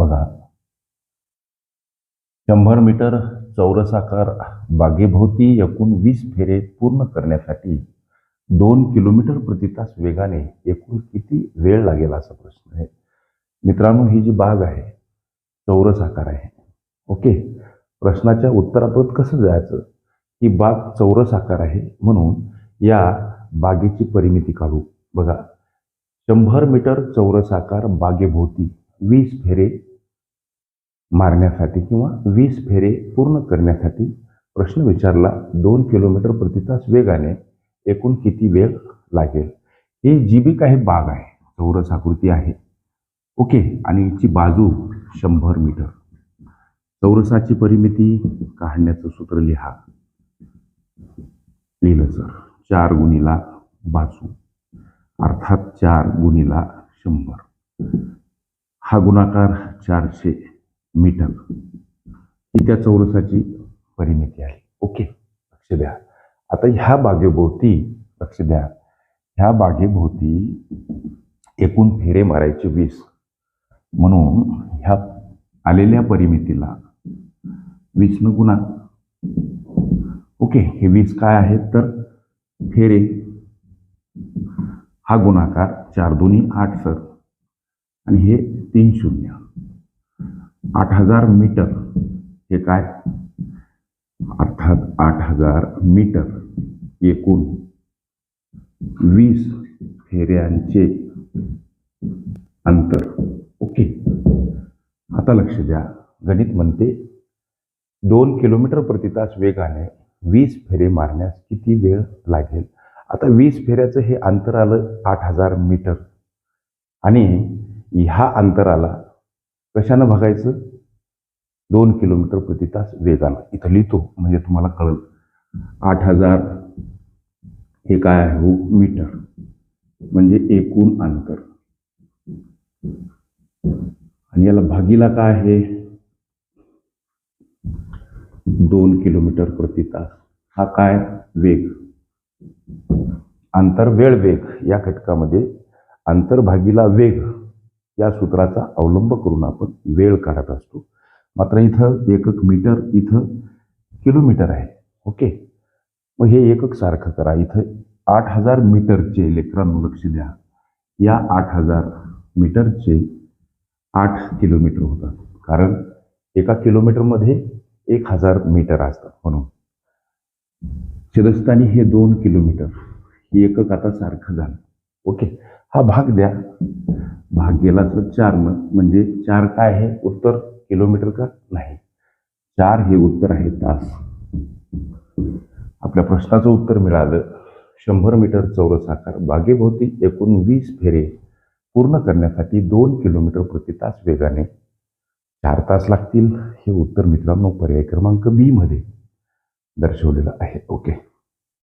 बघा. शंभर मीटर चौरसाकार बागेभोवती एकूण वीस फेरे पूर्ण करण्यासाठी दोन किलोमीटर प्रति तास वेगाने एकूण किती वेळ लागेल असा प्रश्न आहे. मित्रांनो ही जी बाग आहे चौरस आकार आहे. ओके? प्रश्नाच्या उत्तरापर्यंत कसं जायचं? ही बाग चौरस आकार आहे म्हणून या बागेची परिमिती काढू. बघा. शंभर मीटर चौरस आकार बागेभोवती वीस फेरे मारण्यासाठी किंवा वीस फेरे पूर्ण करण्यासाठी प्रश्न विचारला दोन किलोमीटर प्रति तास वेगाने एकूण किती वेग लागेल? ही जी बी काही बाग आहे चौरस आकृती आहे. ओके आणि हिची बाजू शंभर मीटर. चौरसाची परिमिती काढण्याचं सूत्र लिहा. लिहिलं सर चार गुणीला बाजू. अर्थात चार गुणीला शंभर. हा गुणाकार चारशे मीटर. ही त्या चौरसाची परिमिती आहे. ओके लक्ष द्या. आता ह्या बागेभोवती लक्ष द्या. ह्या बागेभोवती एकूण फेरे मारायचे वीस. म्हणून ह्या आलेल्या परिमितीला वीसनं गुणा. ओके हे वीस काय आहेत? तर फेरे हा गुणाकार चार दोन्ही आठ सर. आणि हे तीन शून्य. आठ हजार मीटर. हे काय? अर्थात आठ हजार मीटर. एकूण वीस फेऱ्यांचे अंतर. ओके. आता लक्ष द्या. गणित म्हणते दोन किलोमीटर प्रति तास वेगाने वीस फेरे मारण्यास किती वेळ लागेल? आता वीस फेऱ्याचं हे अंतर आलं आठ हजार मीटर. आणि ह्या अंतराला कशानं बघायचं? दोन किलोमीटर प्रति तास वेगानं. इथं लिहितो म्हणजे तुम्हाला कळलं. आठ हजार हे काय आहे? हो मीटर. म्हणजे एकूण अंतर. आणि याला भागीला काय आहे? दोन किलोमीटर प्रति तास. हा काय? वेग. अंतर वेळ वेग. या घटकामध्ये अंतर भागीला वेग या सूत्राचा अवलंब करून आपण वेळ काढत असतो. मात्र इथं एकक मीटर इथं किलोमीटर आहे. ओके? मग हे एकक सारखं करा. इथं आठ हजार मीटरचे लेकरांनो लक्ष द्या. या आठ हजार मीटरचे आठ किलोमीटर होतात. कारण एका किलोमीटरमध्ये एक हजार मीटर असतात म्हणून. शिरस्तानी हे दोन किलोमीटर. एकक आता सारखं झालं. ओके? हा भाग द्या. भाग गेला तर चारनं म्हणजे चार काय आहे? उत्तर किलोमीटर का? नाही. चार हे उत्तर आहे तास. आपल्या प्रश्नाचं उत्तर मिळालं. शंभर मीटर चौरस आकार बागेभोवती एकूण वीस फेरे पूर्ण करण्यासाठी दोन किलोमीटर प्रति तास वेगाने. चार तास लागतील हे उत्तर मित्रांनो पर्याय क्रमांक बी मध्ये दर्शवलेलं आहे. ओके